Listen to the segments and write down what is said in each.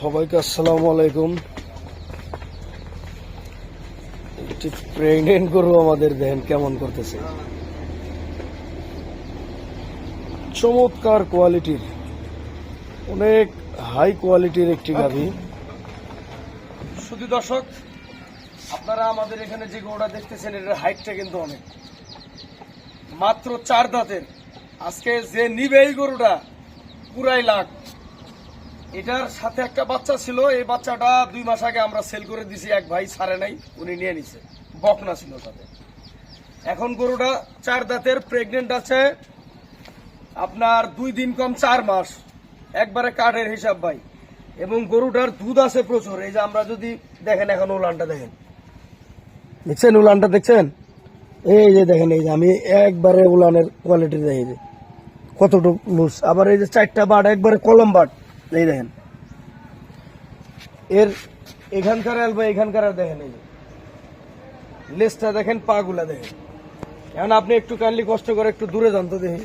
সবাইকে আসসালামু আলাইকুম। প্রেগনেন্ট গরু আমাদের, দেখেন কেমন করতেছে। চমৎকার কোয়ালিটির অনেক হাই কোয়ালিটির একটি গাভী। শুধু দর্শক, আপনারা আমাদের এখানে যে গরুটা দেখতেছেন, এটার হাইটটা কিন্তু অনেক। মাত্র চার দাঁতের। আজকে যে নিবে এই গরুটা পুরাই লাখ। এটার সাথে একটা বাচ্চা ছিল, এই বাচ্চাটা দুই মাস আগে আমরা সেল করে দিছি, এক ভাই ছাড়ে নাই, উনি নিয়ে নিছে। বকনা ছিল সাথে এখন গরুটা চার দাঁতের প্রেগনেন্ট আছে। আপনার দুই দিন কম চার মাস। একবারে কাঠের হিসাব ভাই। এবং গরুটার দুধ আছে প্রচুর। এই যে আমরা যদি দেখেন এখন উলানটা দেখেন। দেখছেন উলানটা দেখছেন? এই যে দেখেন, এই যে আমি একবারে উলানের কোয়ালিটি দেখি। যে কতটুকু লুজ আবার এই যে চারটা বাট, একবারে কলম বাট। এই দেখেন। এর এখানকার এখানকার দেখেন এই লেজটা দেখেন পা গুলা দেখেন। এখন আপনি একটু কাইন্ডলি কষ্ট করে একটু দূরে যান তো দেখি।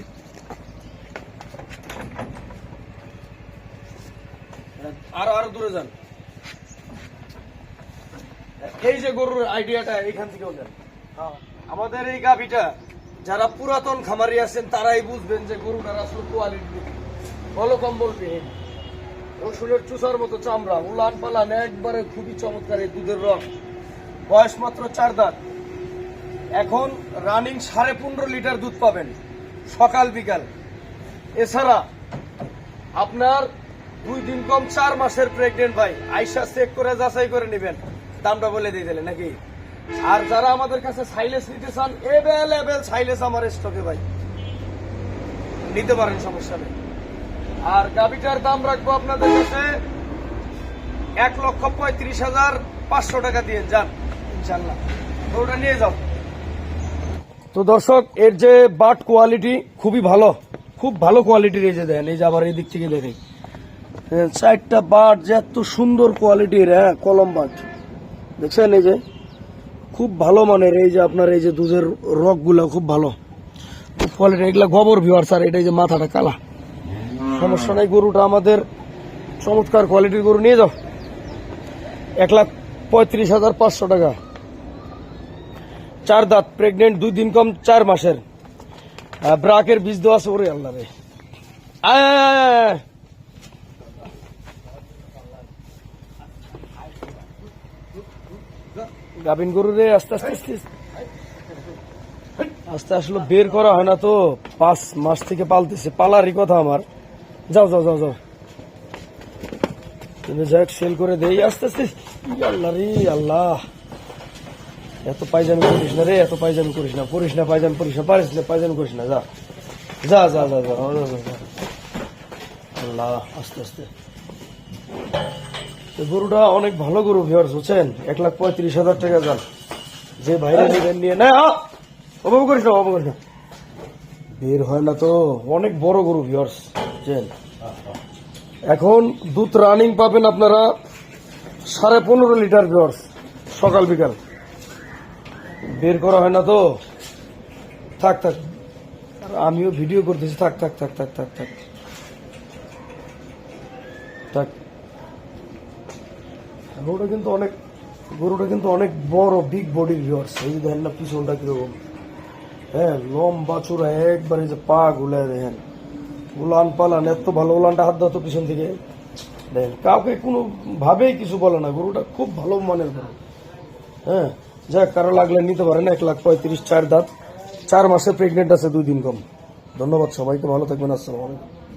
আরও আরও দূরে যান। এই যে গরুর আইডিয়াটা এখান থেকেও দেন আমাদের এই গাভিটা যারা পুরাতন খামারি আছেন তারাই বুঝবেন যে গরুটার আসলে কোয়ালিটি বলো কম্বল বিহীন রসুনের চুষার মতো চামড়া, উলান পালান, একবারে খুবই চমৎকার এই দুধের রং বয়স মাত্র চার দাঁত। এখন রানিং সাড়ে পনেরো লিটার দুধ পাবেন, সকাল বিকাল। এছাড়া আপনার দুই দিন কম চার মাসের প্রেগনেন্ট ভাই, আইসা চেক করে যাচাই করে নেবেন। দামটা বলে দিয়ে দিলেন নাকি? আর যারা আমাদের কাছে সাইলেস নিতে চান এভেলেবেল সাইলেস আমার স্টকে ভাই। নিতে পারেন, সমস্যা নেই। আর গাবিটার দাম রাখব আপনাদের কাছে এক লক্ষ পঁয়ত্রিশ হাজার পাঁচশো টাকা দিয়ে। যান, ইনশাল্লাহ। ওটা নিয়ে যাও। তো দর্শক, এর যে বাট কোয়ালিটি খুবই ভালো, খুব ভালো কোয়ালিটির এই যে দেন এই যে আবার এই দিক থেকে দেখেন। চারটা বাট যে এত সুন্দর কোয়ালিটির হ্যাঁ কলম বাট। দেখছেন এই যে? খুব ভালো মানের এই যে আপনার এই যে দুধের রকগুলো খুব ভালো। কোয়ালিটি এগুলা গোবর ভিওয়ার স্যার, এটা এই যে মাথাটা কালা। সমস্যা নাই, গরুটা আমাদের চমৎকার কোয়ালিটির গরু, নিয়ে যাও। এক লাখ পঁয়ত্রিশ হাজার পাঁচশো টাকা। চার দাঁত প্রেগনেন্ট দুই দিন কম, চার মাসের। ব্রাকের বীজ দেওয়া আছে, ওরে আল্লাহ রে। গাভিন গরু রে আস্তে আস্তে আস্তে। আস্তে আসলে বের করা হয় না তো, পাঁচ মাস থেকে পালতেছে, পালারই কথা আমার। যাও যাও যাও যাও। তুমি যাই সেল করে দেই, আস্তে আস্তে। আল্লাহ রে, আল্লাহ। এত পায়জামি করিস না রে, এত পায়জামি করিস না। করিস না, পায়জামি করিস না, পারিস না, পায়জামি করিস না, যা। যা যা যা যা। আল্লাহ, আস্তে আস্তে। গরুটা অনেক ভালো গরু ভিওর্স বুঝছেন? এক লাখ পঁয়ত্রিশ হাজার টাকা যান। যে নেবেন, নিয়ে না আ! অভাব করিস না, অভাব করিস না। বের হয় না তো। অনেক বড় গরু ভিওর্স বুঝছেন এখন দুধ রানিং পাবেন আপনারা সাড়ে পনেরো লিটার ভিওর্স সকাল বিকাল। বের করা হয় না তো। থাক থাক। আমিও ভিডিও করতেছি। থাক থাক থাক থাক থাক থাক। থাক। গরুটা কিন্তু অনেক, গরুটা কিন্তু অনেক বড় বিগ বডির ভিওর্স এই দেখেন না পিছনটা কীরকম। হ্যাঁ লম্বা চূড়া একবারে যে পা গুলে দেখেন। উলান পালান, এত ভালো উলানটা হাত দাও তো পিছন থেকে। দেখেন, কাউকে কোনো ভাবেই কিছু বলে না, গরুটা খুব ভালো মানের গরু। হ্যাঁ যা কারও লাগলে নিতে পারেন, এক লাখ পঁয়ত্রিশ, চার দাঁত। চার মাসে প্রেগনেন্ট আছে, দুই দিন কম। ধন্যবাদ সবাইকে, ভালো থাকবেন, আসসালামু আলাইকুম।